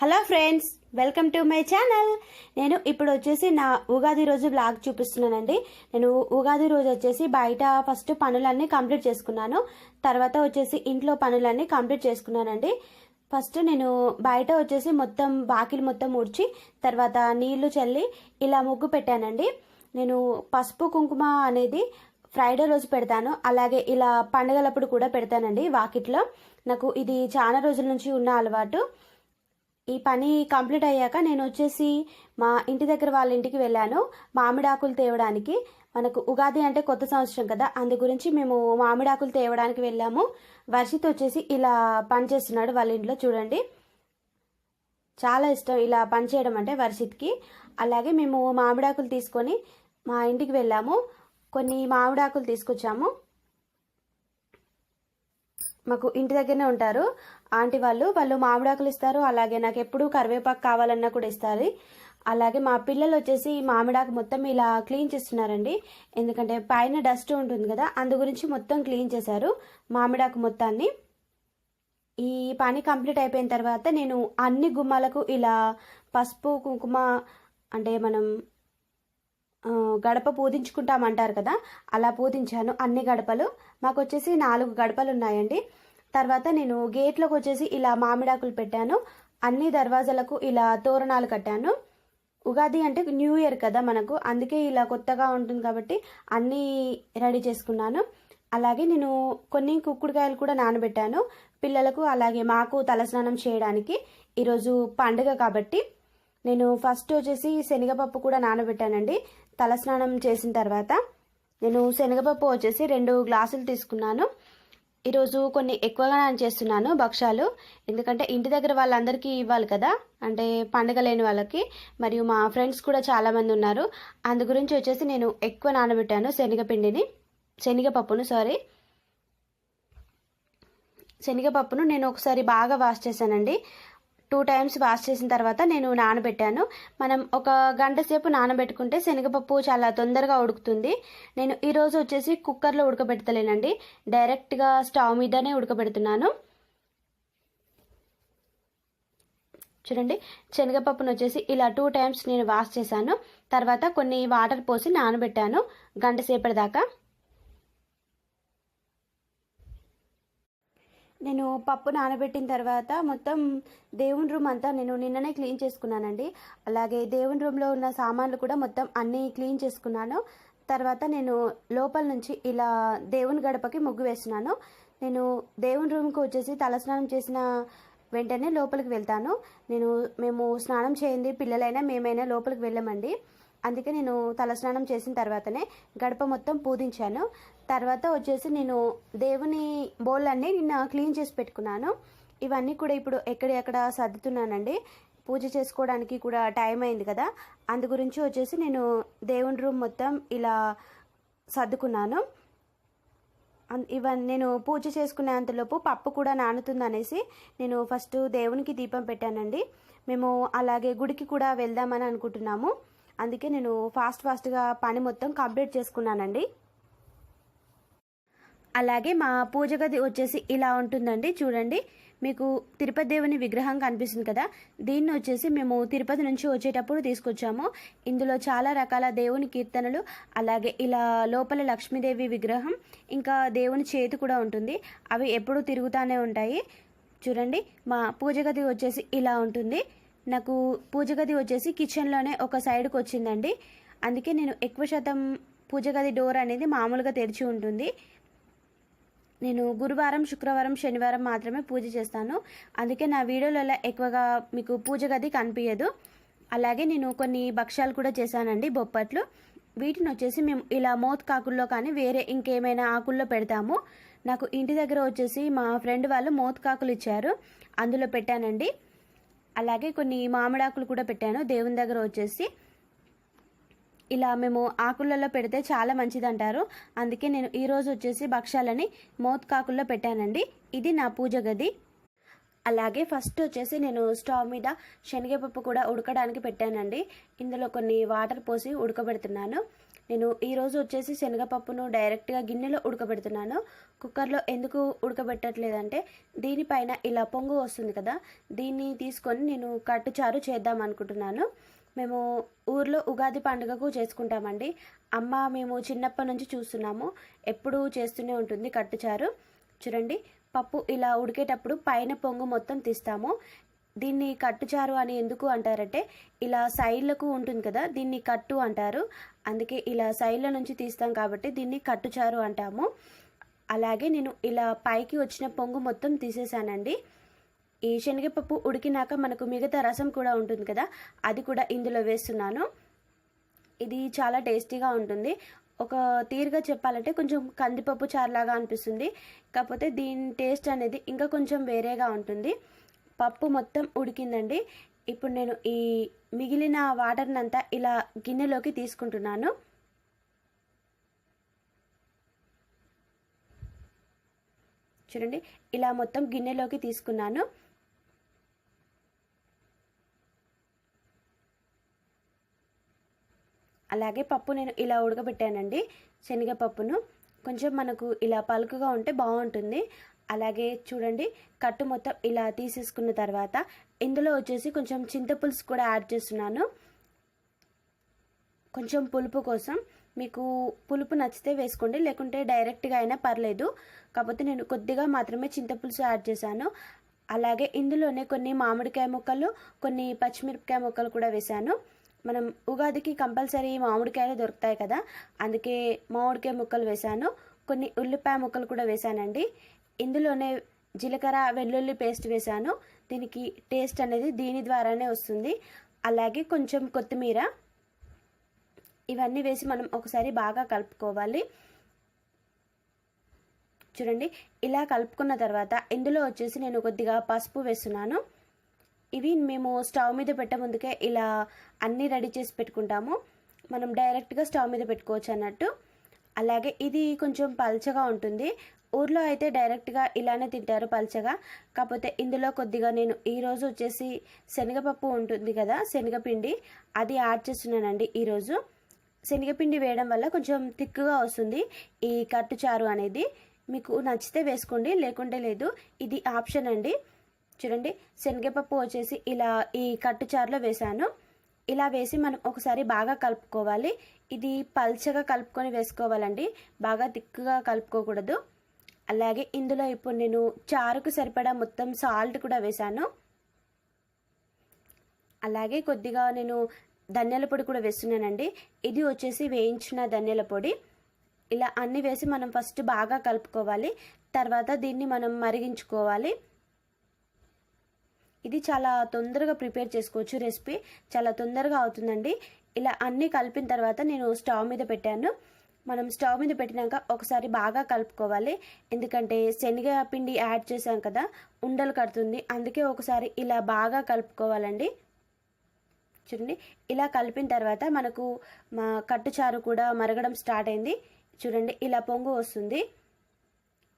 Hello friends welcome to my channel. నేను ఇప్పుడు వచ్చేసి నా ఉగాది రోజు బ్లాగ్ చూపిస్తున్నానండి. నేను ఉగాది రోజు వచ్చేసి బయట ఫస్ట్ పనులన్నీ కంప్లీట్ చేసుకున్నాను. తర్వాత వచ్చేసి ఇంట్లో పనులన్నీ కంప్లీట్ చేసుకున్నానండి. ఫస్ట్ నేను బయట వచ్చేసి మొత్తం బాకిలు మొత్తం ఉడిచి తర్వాత నీళ్ళు చల్లి ఇలా ముగ్గు పెట్టానండి. నేను పసుపు కుంకుమ అనేది ఫ్రైడే రోజు పెడతాను. అలాగే ఇలా పండగలప్పుడు కూడా పెడతానండి వాకిట్లో. నాకు ఇది చాలా రోజుల నుంచి ఉన్న అలవాటు. ఈ పని కంప్లీట్ అయ్యాక నేను వచ్చేసి మా ఇంటి దగ్గర వాళ్ళ ఇంటికి వెళ్ళాను మామిడాకులు తేవడానికి. మనకు ఉగాది అంటే కొత్త సంవత్సరం కదా అందు గురించి మేము మామిడాకులు తేవడానికి వెళ్ళాము. వర్షిత్ వచ్చేసి ఇలా పని చేస్తున్నాడు వాళ్ళ ఇంట్లో చూడండి. చాలా ఇష్టం ఇలా పని చేయడం అంటే వర్షిత్కి. అలాగే మేము మామిడాకులు తీసుకొని మా ఇంటికి వెళ్ళాము. కొన్ని మామిడాకులు తీసుకొచ్చాము. మాకు ఇంటి దగ్గరనే ఉంటారు. ఆంటీ వాళ్ళు వాళ్ళు మామిడాకులు ఇస్తారు. అలాగే నాకు ఎప్పుడు కరివేపాకు కావాలన్నా కూడా ఇస్తారు. అలాగే మా పిల్లలు వచ్చేసి మామిడాకు మొత్తం ఇలా క్లీన్ చేస్తున్నారండి. ఎందుకంటే పైన డస్ట్ ఉంటుంది కదా అందు గురించి మొత్తం క్లీన్ చేశారు మామిడాకు మొత్తాన్ని. ఈ పని కంప్లీట్ అయిపోయిన తర్వాత నేను అన్ని గుమ్మాలకు ఇలా పసుపు కుంకుమ అంటే మనం గడప పూజించుకుంటామంటారు కదా అలా పూజించాను అన్ని గడపలు. మాకు వచ్చేసి నాలుగు గడపలు ఉన్నాయండి తర్వాత నేను గేట్లోకి వచ్చేసి ఇలా మామిడాకులు పెట్టాను. అన్ని దర్వాజాలకు ఇలా తోరణాలు కట్టాను. ఉగాది అంటే న్యూ ఇయర్ కదా మనకు అందుకే ఇలా కొత్తగా ఉంటుంది కాబట్టి అన్నీ రెడీ చేసుకున్నాను. అలాగే నేను కొన్ని కుక్కుడుకాయలు కూడా నానబెట్టాను. పిల్లలకు అలాగే మాకు తలస్నానం చేయడానికి ఈరోజు పండుగ కాబట్టి నేను ఫస్ట్ వచ్చేసి శనగపప్పు కూడా నానబెట్టానండి. తలస్నానం చేసిన తర్వాత నేను శనగపప్పు వచ్చేసి రెండు గ్లాసులు తీసుకున్నాను. ఈరోజు కొన్ని ఎక్కువగా నేను చేస్తున్నాను భక్షాలు ఎందుకంటే ఇంటి దగ్గర వాళ్ళందరికీ ఇవ్వాలి కదా. అంటే పండగ లేని వాళ్ళకి. మరియు మా ఫ్రెండ్స్ కూడా చాలామంది ఉన్నారు. అందు గురించి వచ్చేసి నేను ఎక్కువ నానబెట్టాను శనగపిండిని. శనగపప్పును సారీ శనగపప్పును నేను ఒకసారి బాగా వాష్ చేశానండి. టూ టైమ్స్ వాష్ చేసిన తర్వాత నేను నానబెట్టాను. మనం ఒక గంట సేపు నానబెట్టుకుంటే శనగపప్పు చాలా తొందరగా ఉడుకుతుంది. నేను ఈరోజు వచ్చేసి కుక్కర్లో ఉడకబెడతలేనండి. డైరెక్ట్గా స్టవ్ మీదనే ఉడకబెడుతున్నాను. చూడండి శనగపప్పును వచ్చేసి ఇలా టూ టైమ్స్ నేను వాష్ చేశాను. తర్వాత కొన్ని వాటర్ పోసి నానబెట్టాను గంట సేపటి దాకా నేను పప్పు నానబెట్టిన తర్వాత మొత్తం దేవుని రూమ్ అంతా నేను నిన్ననే క్లీన్ చేసుకున్నానండి. అలాగే దేవుని రూమ్లో ఉన్న సామాన్లు కూడా మొత్తం అన్నీ క్లీన్ చేసుకున్నాను. తర్వాత నేను లోపల నుంచి ఇలా దేవుని గడపకి ముగ్గు వేస్తున్నాను. నేను దేవుని రూమ్కి వచ్చేసి తలస్నానం చేసిన వెంటనే లోపలికి వెళ్తాను. నేను మేము స్నానం చేయండి పిల్లలైనా మేమైనా లోపలికి వెళ్ళమండి. అందుకే నేను తలస్నానం చేసిన తర్వాతనే గడప మొత్తం పూజించాను తర్వాత వచ్చేసి నేను దేవుని బౌల్ అన్నీ నిన్న క్లీన్ చేసి పెట్టుకున్నాను. ఇవన్నీ కూడా ఇప్పుడు ఎక్కడెక్కడ సర్దుతున్నానండి. పూజ చేసుకోవడానికి కూడా టైం అయింది కదా. అందు గురించి వచ్చేసి నేను దేవుని రూమ్ మొత్తం ఇలా సర్దుకున్నాను. ఇవన్నీ నేను పూజ చేసుకునేంతలోపు పప్పు కూడా నానుతుంది అనేసి నేను ఫస్ట్ దేవునికి దీపం పెట్టానండి. మేము అలాగే గుడికి కూడా వెళ్దామని అనుకుంటున్నాము. అందుకే నేను ఫాస్ట్ ఫాస్ట్గా పని మొత్తం కంప్లీట్ చేసుకున్నానండి. అలాగే మా పూజ గది వచ్చేసి ఇలా ఉంటుందండి. చూడండి మీకు తిరుపతి దేవుని విగ్రహం కనిపిస్తుంది కదా. దీన్ని వచ్చేసి మేము తిరుపతి నుంచి వచ్చేటప్పుడు తీసుకొచ్చాము. ఇందులో చాలా రకాల దేవుని కీర్తనలు అలాగే ఇలా లోపల లక్ష్మీదేవి విగ్రహం ఇంకా దేవుని చేతి కూడా ఉంటుంది. అవి ఎప్పుడూ తిరుగుతూనే ఉంటాయి. చూడండి మా పూజ గది వచ్చేసి ఇలా ఉంటుంది. నాకు పూజ గది వచ్చేసి కిచెన్లోనే ఒక సైడ్కి వచ్చిందండి. అందుకే నేను ఎక్కువ శాతం పూజ గది డోర్ అనేది మామూలుగా తెరిచి ఉంటుంది. నేను గురువారం శుక్రవారం శనివారం మాత్రమే పూజ చేస్తాను. అందుకే నా వీడియోలలో ఎక్కువగా మీకు పూజ గది కనిపించదు. అలాగే నేను కొన్ని భక్ష్యాలు కూడా చేశానండి బొప్పట్లు. వీటిని వచ్చేసి మేము ఇలా మోత్ కాకుల్లో కానీ వేరే ఇంకేమైనా ఆకుల్లో పెడతాము. నాకు ఇంటి దగ్గర వచ్చేసి మా ఫ్రెండ్ వాళ్ళు మోత్ కాకులు ఇచ్చారు. అందులో పెట్టానండి. అలాగే కొన్ని మామిడాకులు కూడా పెట్టాను దేవుని దగ్గర వచ్చేసి. ఇలా మేము ఆకులలో పెడితే చాలా మంచిదంటారు. అందుకే నేను ఈరోజు వచ్చేసి భక్ష్యాలని మోత్కాకుల్లో పెట్టానండి. ఇది నా పూజ గది. అలాగే ఫస్ట్ వచ్చేసి నేను స్టవ్ మీద శనగపప్పు కూడా ఉడకడానికి పెట్టానండి. ఇందులో కొన్ని వాటర్ పోసి ఉడకబెడుతున్నాను. నేను ఈరోజు వచ్చేసి శనగపప్పును డైరెక్ట్గా గిన్నెలో ఉడకబెడుతున్నాను. కుక్కర్లో ఎందుకు ఉడకబెట్టట్లేదంటే దీనిపైన ఇలా పొంగు వస్తుంది కదా దీన్ని తీసుకొని నేను కట్టుచారు చేద్దాం అనుకుంటున్నాను. మేము ఊర్లో ఉగాది పండుగకు చేసుకుంటామండి. అమ్మ మేము చిన్నప్పటి నుంచి చూస్తున్నాము. ఎప్పుడూ చేస్తూనే ఉంటుంది కట్టుచారు. చూడండి పప్పు ఇలా ఉడికేటప్పుడు పైన పొంగు మొత్తం తీస్తాము. దీన్ని కట్టుచారు అని ఎందుకు అంటారంటే ఇలా సైడ్లకు ఉంటుంది కదా దీన్ని కట్టు అంటారు. అందుకే ఇలా సైడ్ల నుంచి తీస్తాం కాబట్టి దీన్ని కట్టుచారు అంటాము. అలాగే నేను ఇలా పైకి వచ్చిన పొంగు మొత్తం తీసేసానండి ఈ శనగపప్పు ఉడికినాక మనకు మిగతా రసం కూడా ఉంటుంది కదా అది కూడా ఇందులో వేస్తున్నాను. ఇది చాలా టేస్టీగా ఉంటుంది. ఒక తీరుగా చెప్పాలంటే కొంచెం కందిపప్పు చారులాగా అనిపిస్తుంది. కాకపోతే దీని టేస్ట్ అనేది ఇంకా కొంచెం వేరేగా ఉంటుంది. పప్పు మొత్తం ఉడికిందండి. ఇప్పుడు నేను ఈ మిగిలిన వాటర్ని అంతా ఇలా గిన్నెలోకి తీసుకుంటున్నాను. చూడండి ఇలా మొత్తం గిన్నెలోకి తీసుకున్నాను. అలాగే పప్పు నేను ఇలా ఉడకబెట్టానండి. శనగపప్పును. కొంచెం మనకు ఇలా పలుకుగా ఉంటే బాగుంటుంది. అలాగే చూడండి కట్టు మొత్తం ఇలా తీసేసుకున్న తర్వాత ఇందులో వచ్చేసి కొంచెం చింతపులుసు కూడా యాడ్ చేస్తున్నాను. కొంచెం పులుపు కోసం మీకు పులుపు నచ్చితే వేసుకోండి లేకుంటే డైరెక్ట్గా అయినా పర్లేదు. కాకపోతే నేను కొద్దిగా మాత్రమే చింతపులుసు యాడ్ చేశాను. అలాగే ఇందులోనే కొన్ని మామిడికాయ ముక్కలు కొన్ని పచ్చిమిరపకాయ ముక్కలు కూడా వేశాను. మనం ఉగాదికి కంపల్సరీ మామిడికాయలు దొరుకుతాయి కదా అందుకే మామిడికాయ ముక్కలు వేశాను. కొన్ని ఉల్లిపాయ ముక్కలు కూడా వేశానండి. ఇందులోనే జీలకర్ర వెల్లుల్లి పేస్ట్ వేశాను. దీనికి టేస్ట్ అనేది దీని ద్వారానే వస్తుంది. అలాగే కొంచెం కొత్తిమీర. ఇవన్నీ వేసి మనం ఒకసారి బాగా కలుపుకోవాలి. చూడండి ఇలా కలుపుకున్న తర్వాత ఇందులో వచ్చేసి నేను కొద్దిగా పసుపు వేస్తున్నాను. ఇవి మేము స్టవ్ మీద పెట్టే ముందుకే ఇలా అన్నీ రెడీ చేసి పెట్టుకుంటాము. మనం డైరెక్ట్గా స్టవ్ మీద పెట్టుకోవచ్చు అన్నట్టు. అలాగే ఇది కొంచెం పల్చగా ఉంటుంది. ఊర్లో అయితే డైరెక్ట్గా ఇలానే తింటారు పల్చగా. కాకపోతే ఇందులో కొద్దిగా నేను ఈరోజు వచ్చేసి శనగపప్పు ఉంటుంది కదా శనగపిండి. అది యాడ్ చేస్తున్నానండి ఈరోజు శనగపిండి వేయడం వల్ల కొంచెం థిక్గా వస్తుంది ఈ కట్టు చారు అనేది. మీకు నచ్చితే వేసుకోండి లేకుంటే లేదు. ఇది ఆప్షన్ అండి. చూడండి శనగపప్పు వచ్చేసి ఇలా ఈ కట్టు చారులో వేసాను ఇలా వేసి మనం ఒకసారి బాగా కలుపుకోవాలి. ఇది పల్చగా కలుపుకొని వేసుకోవాలండి. బాగా తిక్కుగా కలుపుకోకూడదు. అలాగే ఇందులో ఇప్పుడు నేను చారుకు సరిపడా మొత్తం సాల్ట్ కూడా వేశాను. అలాగే కొద్దిగా నేను ధనియాల పొడి కూడా వేస్తున్నానండి. ఇది వచ్చేసి వేయించిన ధనియాల పొడి. ఇలా అన్నీ వేసి మనం ఫస్ట్ బాగా కలుపుకోవాలి. తర్వాత దీన్ని మనం మరిగించుకోవాలి. ఇది చాలా తొందరగా ప్రిపేర్ చేసుకోవచ్చు రెసిపీ. చాలా తొందరగా అవుతుందండి. ఇలా అన్నీ కలిపిన తర్వాత నేను స్టవ్ మీద పెట్టాను. మనం స్టవ్ మీద పెట్టినాక ఒకసారి బాగా కలుపుకోవాలి. ఎందుకంటే శనగ పిండి యాడ్ చేసాం కదా ఉండలు కడుతుంది. అందుకే ఒకసారి ఇలా బాగా కలుపుకోవాలండి. చూడండి ఇలా కలిపిన తర్వాత మనకు మా కట్టుచారు కూడా మరగడం స్టార్ట్ అయింది. చూడండి ఇలా పొంగు వస్తుంది.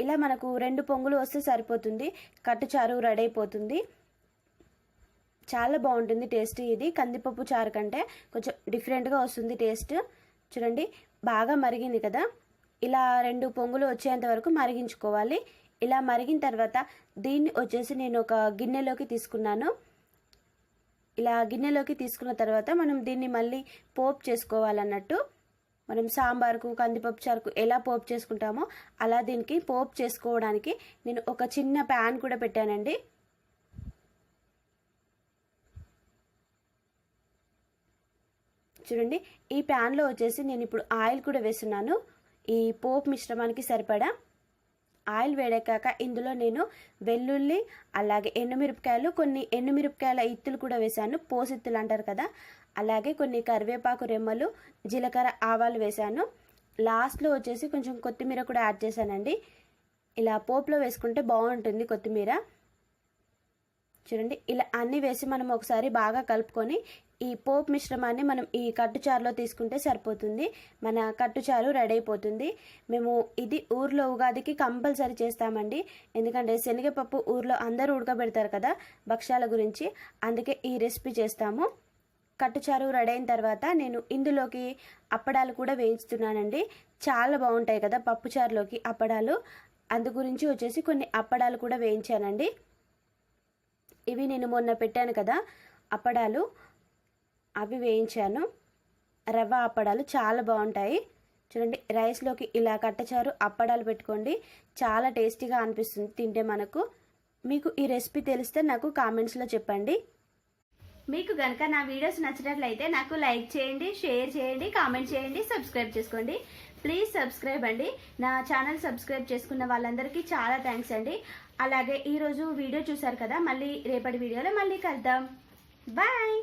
ఇలా మనకు రెండు పొంగులు వస్తే సరిపోతుంది. కట్టుచారు రెడీ అయిపోతుంది. చాలా బాగుంటుంది టేస్ట్ ఇది. కందిపప్పు చారు కంటే కొంచెం డిఫరెంట్గా వస్తుంది టేస్ట్. చూడండి బాగా మరిగింది కదా. ఇలా రెండు పొంగులు వచ్చేంత వరకు మరిగించుకోవాలి. ఇలా మరిగిన తర్వాత దీన్ని వచ్చేసి నేను ఒక గిన్నెలోకి తీసుకున్నాను. ఇలా గిన్నెలోకి తీసుకున్న తర్వాత మనం దీన్ని మళ్ళీ పోపు చేసుకోవాలన్నట్టు. మనం సాంబార్కు కందిపప్పు చారుకు ఎలా పోపు చేసుకుంటామో అలా దీనికి పోపు చేసుకోవడానికి నేను ఒక చిన్న ప్యాన్ కూడా పెట్టానండి. చూడండి ఈ ప్యాన్లో వచ్చేసి నేను ఇప్పుడు ఆయిల్ కూడా వేస్తున్నాను. ఈ పోపు మిశ్రమానికి సరిపడా ఆయిల్ వేడెక్కాక ఇందులో నేను వెల్లుల్లి అలాగే ఎండుమిరపకాయలు కొన్ని ఎండుమిరపకాయల ఇత్తులు కూడా వేశాను. పోసిత్తులు అంటారు కదా అలాగే కొన్ని కరివేపాకు రెమ్మలు జీలకర్ర ఆవాలు వేశాను. లాస్ట్లో వచ్చేసి కొంచెం కొత్తిమీర కూడా యాడ్ చేశానండి. ఇలా పోపులో వేసుకుంటే బాగుంటుంది కొత్తిమీర. చూడండి ఇలా అన్నీ వేసి మనం ఒకసారి బాగా కలుపుకొని ఈ పోపు మిశ్రమాన్ని మనం ఈ కట్టుచారులో తీసుకుంటే సరిపోతుంది. మన కట్టుచారు రెడీ అయిపోతుంది. మేము ఇది ఊర్లో ఉగాదికి కంపల్సరీ చేస్తామండి. ఎందుకంటే శనగపప్పు ఊర్లో అందరూ ఉడకబెడతారు కదా భక్ష్యాల గురించి. అందుకే ఈ రెసిపీ చేస్తాము. కట్టుచారు రెడీ అయిన తర్వాత నేను ఇందులోకి అప్పడాలు కూడా వేయించుతున్నానండి చాలా బాగుంటాయి కదా పప్పుచారులోకి అప్పడాలు. అందు గురించి వచ్చేసి కొన్ని అప్పడాలు కూడా వేయించానండి. ఇవి నేను మొన్న పెట్టాను కదా అప్పడాలు. అవి వేయించాను. రవ్వ అప్పడాలు చాలా బాగుంటాయి. చూడండి రైస్లోకి ఇలా కట్టచారు అప్పడాలు పెట్టుకోండి. చాలా టేస్టీగా అనిపిస్తుంది తింటే మనకు. మీకు ఈ రెసిపీ తెలిస్తే నాకు కామెంట్స్లో చెప్పండి. మీకు కనుక నా వీడియోస్ నచ్చినట్లయితే నాకు లైక్ చేయండి షేర్ చేయండి కామెంట్ చేయండి సబ్స్క్రైబ్ చేసుకోండి. ప్లీజ్ సబ్స్క్రైబ్ అండి. నా ఛానల్ సబ్స్క్రైబ్ చేసుకున్న వాళ్ళందరికీ చాలా థ్యాంక్స్ అండి. అలాగే ఈరోజు వీడియో చూసారు కదా మళ్ళీ రేపటి వీడియోలో మళ్ళీ కలుద్దాం. బాయ్!